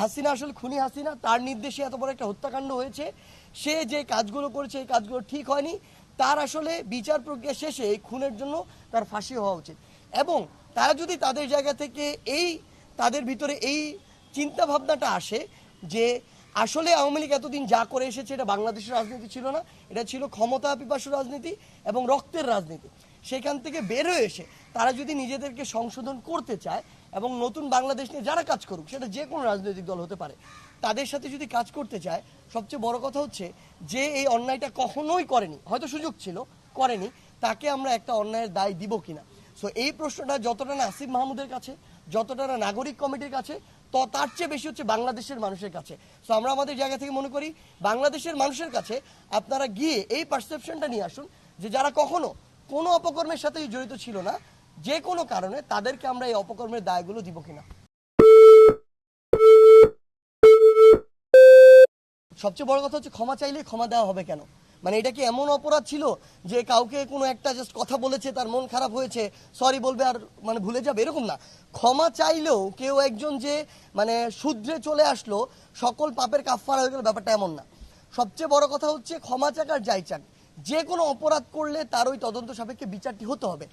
হাসিনা আসলে খুনি হাসিনা, তার নির্দেশে এত বড় একটা হত্যাকাণ্ড হয়েছে। সে যে কাজগুলো করেছে, এই কাজগুলো ঠিক হয়নি। তার আসলে বিচার প্রক্রিয়া শেষে এই খুনের জন্য তার ফাঁসি হওয়া উচিত। এবং তারা যদি তাদের জায়গা থেকে এই, তাদের ভিতরে এই চিন্তা ভাবনাটা আসে যে আসলে আওয়ামী লীগ এতদিন যা করে এসেছে, এটা বাংলাদেশের রাজনীতি ছিল না, এটা ছিল ক্ষমতা পিপাসু রাজনীতি এবং রক্তের রাজনীতি। সেখান থেকে বের হয়ে এসে তারা যদি নিজেদেরকে সংশোধন করতে চায় এবং নতুন বাংলাদেশ নিয়ে যারা কাজ করুক, সেটা যে কোনো রাজনৈতিক দল হতে পারে, তাদের সাথে যদি কাজ করতে চায়, সবচেয়ে বড় কথা হচ্ছে যে এই অন্যায়টা কখনোই করেনি, হয়তো সুযোগ ছিল, করেনি, তাকে আমরা একটা অন্যায়ের দায় দিব কিনা। সো এই প্রশ্নটা যতটা না আসিফ মাহমুদের কাছে, যতটা না নাগরিক কমিটির কাছে, তো, তার চেয়ে বেশি হচ্ছে বাংলাদেশের মানুষের কাছে। সো আমরা আমাদের জায়গা থেকে মনে করি, বাংলাদেশের মানুষের কাছে আপনারা গিয়ে এই পারসেপশনটা নিয়ে আসুন যে যারা কখনো কোনো অপকর্মের সাথেই জড়িত ছিল না যে কোনো কারণে তাদেরকে আমরা এই অপকর্মের দায়গুলো দিব কিনা। সবচেয়ে বড় কথা হচ্ছে ক্ষমা চাইলে ক্ষমা দেওয়া হবে কেন? মানে এটা কি এমন অপরাধ ছিল যে কাউকে কোনো একটা জাস্ট কথা বলেছে, তার মন খারাপ হয়েছে সরি বলবে আর মানে ভুলে যাবে? এরকম না। ক্ষমা চাইলেও কেউ একজন যে মানে শুদ্রে চলে আসলো, সকল পাপের কাফারা হয়ে গেল, ব্যাপারটা এমন না। সবচেয়ে বড় কথা হচ্ছে ক্ষমা চাক আর যাই চাক। যে কোনো অপরাধ করলে তার ওই তদন্ত সাপেক্ষে বিচারটি হতে হবে।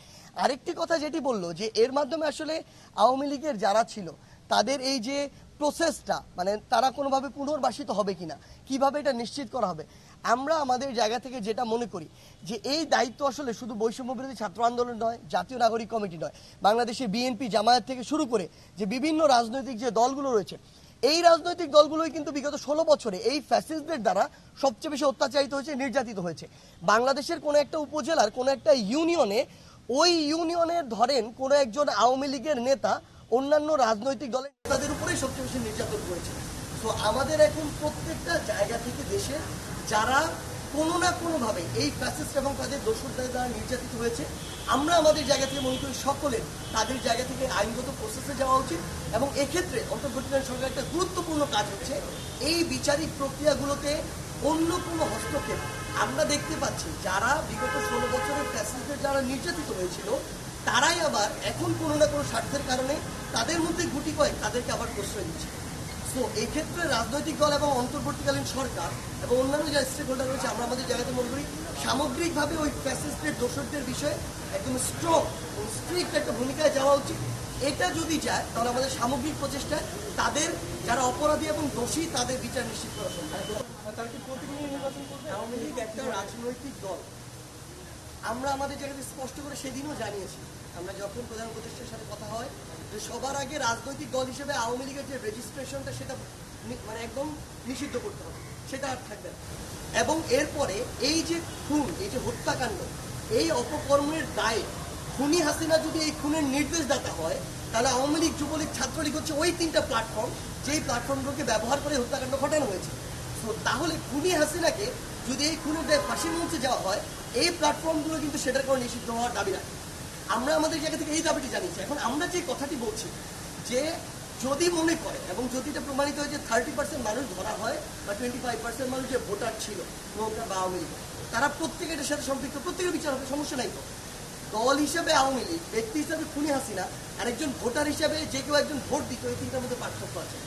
আরেকটি কথা যেটি বলল যে, এর মাধ্যমে আসলে আওয়ামী লীগের যারা ছিল, তাদের এই যে প্রসেসটা মানে তারা কোনোভাবে পুনর্বাসিত হবে কিনা, কীভাবে এটা নিশ্চিত করা হবে, আমরা আমাদের জায়গা থেকে যেটা মনে করি যে, এই দায়িত্ব আসলে শুধু বৈষম্য বিরোধী ছাত্র আন্দোলন নয়, জাতীয় নাগরিক কমিটি নয় বাংলাদেশে বিএনপি জামায়াত থেকে শুরু করে যে বিভিন্ন রাজনৈতিক যে দলগুলো রয়েছে এই রাজনৈতিক দলগুলোই কিন্তু বিগত ষোলো বছরে এই ফ্যাসিস্টদের দ্বারা সবচেয়ে বেশি অত্যাচারিত হয়েছে, নির্যাতিত হয়েছে। বাংলাদেশের কোনো একটা উপজেলার, কোনো একটা ইউনিয়নে, ওই ইউনিয়নের ধরেন কোনো একজন আওয়ামী লীগের নেতা অন্যান্য রাজনৈতিক দলের নেতাদের উপরেই সবচেয়ে বেশি নির্যাতন করেছে। তো আমাদের এখন প্রত্যেকটা জায়গা থেকে দেশে যারা কোনো না কোনোভাবে এই ফ্যাসিস্ট এবং তাদের দোষরদের দ্বারা নির্যাতিত হয়েছে। আমরা আমাদের জায়গা থেকে মনে করি সকলের তাদের জায়গা থেকে আইনগত প্রসেসে যাওয়া উচিত এবং এক্ষেত্রে অন্তর্বর্তীকালীন সরকার একটা গুরুত্বপূর্ণ কাজ হচ্ছে এই বিচারিক প্রক্রিয়াগুলোতে অন্য কোনো হস্তক্ষেপ। আমরা দেখতে পাচ্ছি যারা বিগত ষোলো বছরের ফ্যাসিস্টদের যারা নির্যাতিত হয়েছিল, তারাই আবার এখন কোনো না কোনো স্বার্থের কারণে তাদের মধ্যে গুটি কয়েক তাদেরকে আবার প্রশ্রয় দিচ্ছে। তো এক্ষেত্রে রাজনৈতিক দল এবং অন্তর্বর্তীকালীন সরকার এবং অন্যান্য যে স্টেক হোল্ডার রয়েছে আমরা আমাদের জায়গাতে মনে করি সামগ্রিকভাবে ওই ফ্যাসিস্টের দোষকদের বিষয়ে একদম স্ট্রং স্ট্রিক্ট একটা ভূমিকায় যাওয়া উচিত। এটা যদি যায় তাহলে আমাদের সামগ্রিক প্রচেষ্টায় তাদের যারা অপরাধী এবং দোষী তাদের বিচার নিশ্চিত করা সম্ভব। তারা কি প্রতিনিধি নির্বাচন করবে? আওয়ামী লীগ একটা রাজনৈতিক দল। আমরা আমাদের জায়গাতে স্পষ্ট করে সেদিনও জানিয়েছি আমরা যখন প্রধান উপদেষ্টার সাথে কথা হয় সবার আগে রাজনৈতিক দল হিসেবে আওয়ামী লীগের যে রেজিস্ট্রেশনটা সেটা মানে একদম নিষিদ্ধ করতে হবে, সেটা আর থাকবে না। এবং এরপরে এই যে খুন, এই যে হত্যাকাণ্ড, এই অপকর্মের দায়ে খুনি হাসিনা যদি এই খুনের নির্দেশদাতা হয়, তাহলে আওয়ামী লীগ, যুবলীগ, ছাত্রলীগ হচ্ছে ওই তিনটা প্ল্যাটফর্ম যেই প্ল্যাটফর্মগুলোকে ব্যবহার করে হত্যাকাণ্ড ঘটানো হয়েছে। তো তাহলে খুনি হাসিনাকে যদি এই খুনের দায়ে ফাঁসির মঞ্চে যাওয়া হয়, এই প্ল্যাটফর্মগুলো কিন্তু সেটার কোনো নিষিদ্ধ হওয়ার দাবি রাখে আমরা আমাদের জায়গা থেকে এই দাবিটি জানিয়েছি। এখন আমরা যে কথাটি বলছি, যে যদি মনে করে এবং যদি এটা প্রমাণিত হয় যে থার্টি পার্সেন্ট মানুষ ধরা হয় বা টোয়েন্টি ফাইভ পার্সেন্ট মানুষ যে ভোটার ছিল নৌকা বা আওয়ামী লীগ, তারা প্রত্যেকে এটার সাথে সম্পৃক্ত, প্রত্যেকের বিচার হবে, সমস্যা নাই তো। দল হিসেবে আওয়ামী লীগ, ব্যক্তি হিসাবে খুনি হাসিনা আর একজন ভোটার হিসাবে যে কেউ একজন ভোট দিত, এই তিনটার মধ্যে পার্থক্য আছে।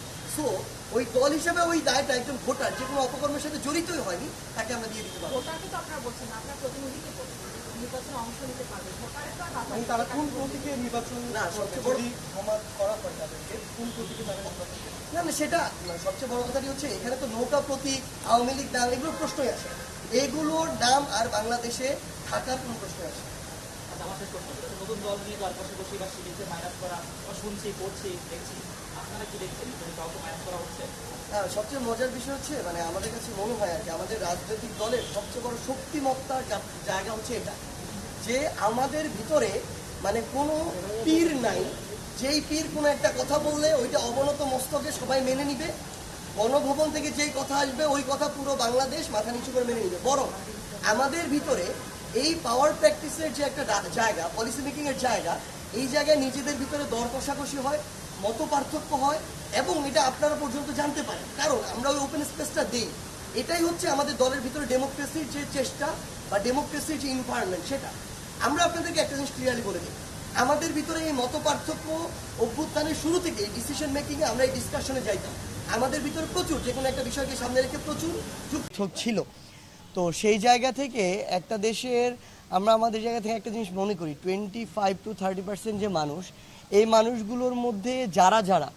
সো ওই দল হিসাবে ওই দায়টা একজন ভোটার যে কোনো অপকর্মের সাথে জড়িতই হয়নি তাকে আমরা দিয়ে দিতে পারব। ভোটারকে তো আপনারা বলছেন না, আপনার প্রতিনিধিকে বলছেন নির্বাচনে অংশ নিতে পারবে। ভোটারের তো আর তারা কোন প্রতীকে নির্বাচন না, সবচেয়ে বড়- ক্ষমা করা হয় তাদেরকে কোন প্রতীকে তারা না না সেটা সবচেয়ে বড় কথাটি হচ্ছে এখানে তো নৌকা প্রতীক আওয়ামী লীগ এগুলো প্রশ্নই আসে এগুলোর নাম আর বাংলাদেশে থাকার কোনো প্রশ্ন আসে না। আচ্ছা, প্রশ্ন। নতুন দল নিয়ে বসে বসে বা সিরিজে মাইনাস করা বা শুনছি পড়ছি দেখছি। হ্যাঁ সবচেয়ে মজার বিষয় হচ্ছে মানে আমাদের কাছে মনে হয় আর কি, আমাদের রাজনৈতিক দলের সবচেয়ে বড় শক্তিমত্তার জায়গা হচ্ছে এটা। যে আমাদের ভিতরে মানে কোনো পীর নাই, যেই পীর কোনো একটা কথা বললে ওইটা অবনত মস্তকে সবাই মেনে নিবে গণভবন থেকে যেই কথা আসবে ওই কথা পুরো বাংলাদেশ মাথা নিচু করে মেনে নিবে। বরং আমাদের ভিতরে এই পাওয়ার প্র্যাকটিসের যে একটা জায়গা পলিসি মেকিং এর জায়গা, এই জায়গায় নিজেদের ভিতরে দর কষাকষি হয় মত পার্থক্য হয় এবং এটা আপনারা পর্যন্ত জানতে পারেন। কারণ আমরা ওই ওপেন স্পেসটা দিই। এটাই হচ্ছে আমাদের দলের ভিতরে ডেমোক্রেসির যে চেষ্টা বা ডেমোক্রেসির যে ইনভায়রনমেন্ট সেটা। আমরা আপনাদেরকে একটা জিনিস ক্লিয়ারলি বলে দিই। আমাদের ভিতরে এই মত পার্থক্য অভ্যুত্থানের শুরু থেকে ডিসিশন মেকিং এ আমরা এই ডিসকাশনে যাইতাম। আমাদের ভিতরে প্রচুর, যে কোনো একটা বিষয়কে সামনে রেখে প্রচুর যুক্ত ছিল। তো সেই জায়গা থেকে একটা দেশের, আমরা আমাদের জায়গা থেকে একটা জিনিস মনে করি twenty five to thirty percent যে মানুষ এই মানুষগুলোর মধ্যে যারা যারা,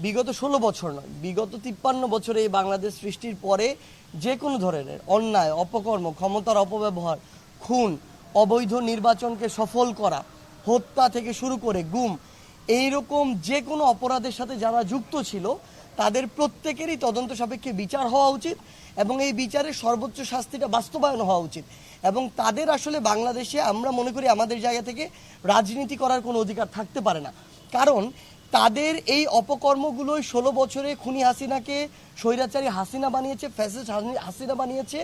বিগত ষোলো বছর নয়, বিগত তিপ্পান্ন বছরে এই বাংলাদেশ সৃষ্টির পরে যে কোনো ধরনের অন্যায়, অপকর্ম, ক্ষমতার অপব্যবহার, খুন, অবৈধ নির্বাচনকে সফল করা, হত্যা থেকে শুরু করে গুম, এইরকম যে কোনো অপরাধের সাথে যারা যুক্ত ছিল তাদের প্রত্যেকেরই তদন্ত সাপেক্ষে বিচার হওয়া উচিত এবং এই বিচারের সর্বোচ্চ শাস্তিটা বাস্তবায়ন হওয়া উচিত। এবং তাদের আসলে বাংলাদেশে আমরা মনে করি আমাদের জায়গা থেকে রাজনীতি করার কোনো অধিকার থাকতে পারে না। কারণ তাদের এই অপকর্মগুলোই ষোলো বছরে খুনি হাসিনাকে, স্বৈরাচারী হাসিনা বানিয়েছে, ফ্যাসিস্ট হাসিনা বানিয়েছে,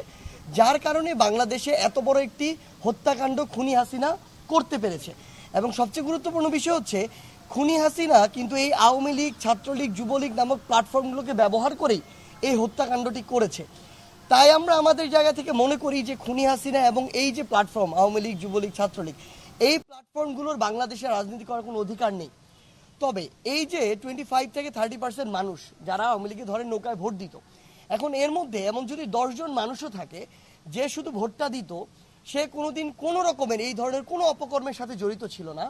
যার কারণে বাংলাদেশে এত বড় একটি হত্যাকাণ্ড খুনি হাসিনা করতে পেরেছে। এবং সবচেয়ে গুরুত্বপূর্ণ বিষয় হচ্ছে, খুনি হাসিনা কিন্তু এই আওয়ামী লীগ, ছাত্রলীগ, যুবলীগ নামক প্ল্যাটফর্মগুলোকে ব্যবহার করেই এই হত্যাকাণ্ডটি করেছে। তাই আমরা আমাদের জায়গা থেকে মনে করি যে খুনি হাসিনা এবং এই যে প্ল্যাটফর্ম, আওয়ামী লীগ, যুবলীগ, ছাত্রলীগ, এই প্ল্যাটফর্মগুলোর বাংলাদেশে রাজনীতি করার কোনো অধিকার নেই। তবে এই যে টোয়েন্টি ফাইভ থেকে থার্টি পার্সেন্ট মানুষ যারা আওয়ামী লীগে ধরেন নৌকায় ভোট দিত, এখন এর মধ্যে এমন যদি দশজন মানুষও থাকে যে শুধু ভোটটা দিত সে কোনোদিন কোনো রকমের এই ধরনের কোনো অপকর্মের সাথে জড়িত ছিল না।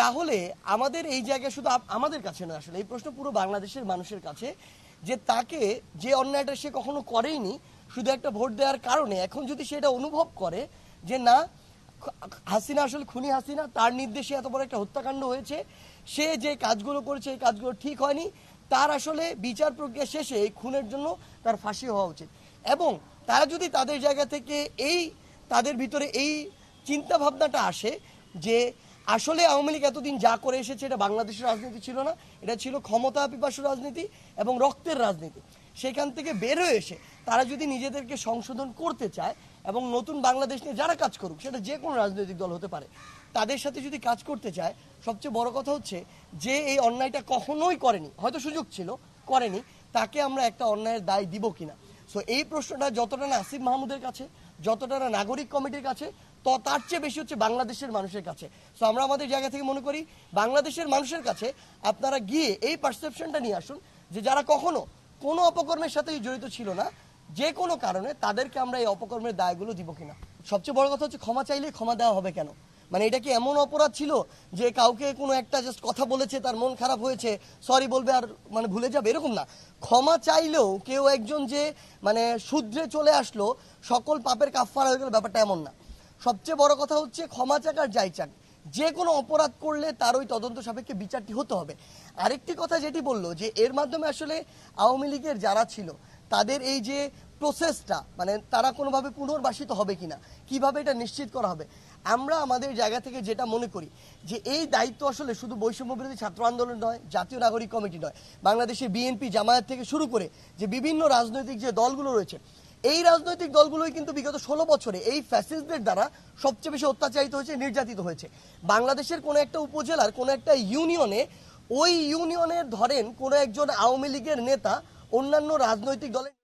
তাহলে আমাদের এই জায়গায় শুধু আমাদের কাছে নয় আসলে, এই প্রশ্ন পুরো বাংলাদেশের মানুষের কাছে যে তাকে যে অন্যায়টা সে কখনো করেইনি, শুধু একটা ভোট দেওয়ার কারণে। এখন যদি সে এটা অনুভব করে যে না হাসিনা আসলে খুনি হাসিনা, তার নির্দেশে এত বড় একটা হত্যাকাণ্ড হয়েছে, সে যে কাজগুলো করেছে এই কাজগুলো ঠিক হয়নি, তার আসলে বিচার প্রক্রিয়া শেষে এই খুনের জন্য তার ফাঁসি হওয়া উচিত। এবং তারা যদি তাদের জায়গা থেকে এই তাদের ভিতরে এই চিন্তা ভাবনাটা আসে যে আসলে আওয়ামী লীগ এতদিন যা করে এসেছে এটা বাংলাদেশের রাজনীতি ছিল না, এটা ছিল ক্ষমতা পিপাসু রাজনীতি এবং রক্তের রাজনীতি। সেখান থেকে বের হয়ে এসে তারা যদি নিজেদেরকে সংশোধন করতে চায় এবং নতুন বাংলাদেশ নিয়ে যারা কাজ করুক, সেটা যে কোনো রাজনৈতিক দল হতে পারে, তাদের সাথে যদি কাজ করতে চায়, সবচেয়ে বড় কথা হচ্ছে যে এই অন্যায়টা কখনোই করেনি, হয়তো সুযোগ ছিল, করেনি, তাকে আমরা একটা অন্যায়ের দায় দিব কিনা। সো এই প্রশ্নটা যতটা না আসিফ মাহমুদের কাছে যতটা না নাগরিক কমিটির কাছে, তো তার চেয়ে বেশি হচ্ছে বাংলাদেশের মানুষের কাছে। সো আমরা আমাদের জায়গা থেকে মনে করি, বাংলাদেশের মানুষের কাছে আপনারা গিয়ে এই পারসেপশনটা নিয়ে আসুন যে যারা কখনো কোনো অপকর্মের সাথেই জড়িত ছিল না, যে কোনো কারণে তাদেরকে আমরা এই অপকর্মের দায়গুলো দিব কিনা। সবচেয়ে বড় কথা হচ্ছে ক্ষমা চাইলে ক্ষমা দেওয়া হবে কেন? মানে এটা কি এমন অপরাধ ছিল যে কাউকে কোনো একটা জাস্ট কথা বলেছে, তার মন খারাপ হয়েছে সরি বলবে আর মানে ভুলে যাবে? এরকম না। ক্ষমা চাইলেও কেউ একজন যে মানে শুদ্ধে চলে আসলো, সকল পাপের কাফার হয়ে গেল, ব্যাপারটা এমন না। সবচেয়ে বড় কথা হচ্ছে ক্ষমা চাক আর যাই চাক। যে কোনো অপরাধ করলে তার ওই তদন্ত সাপেক্ষে বিচারটি হতে হবে। আরেকটি কথা যেটি বলল যে এর মাধ্যমে আসলে আওয়ামী লীগের যারা ছিল, তাদের এই যে প্রসেসটা মানে তারা কোনোভাবে পুনর্বাসিত হবে কি না কীভাবে এটা নিশ্চিত করা হবে, আমরা আমাদের জায়গা থেকে যেটা মনে করি, যে এই দায়িত্ব আসলে শুধু বৈষম্য বিরোধী ছাত্র আন্দোলন নয়, জাতীয় নাগরিক কমিটি নয় বাংলাদেশে বিএনপি জামায়াত থেকে শুরু করে যে বিভিন্ন রাজনৈতিক যে দলগুলো রয়েছে, এই রাজনৈতিক দলগুলোই কিন্তু বিগত ষোলো বছরে এই ফ্যাসিস্টদের দ্বারা সবচেয়ে বেশি অত্যাচারিত হয়েছে, নির্যাতিত হয়েছে। বাংলাদেশের কোনো একটা উপজেলার, কোনো একটা ইউনিয়নে, ওই ইউনিয়নের ধরেন কোনো একজন আওয়ামী লীগের নেতা অন্যান্য রাজনৈতিক দলের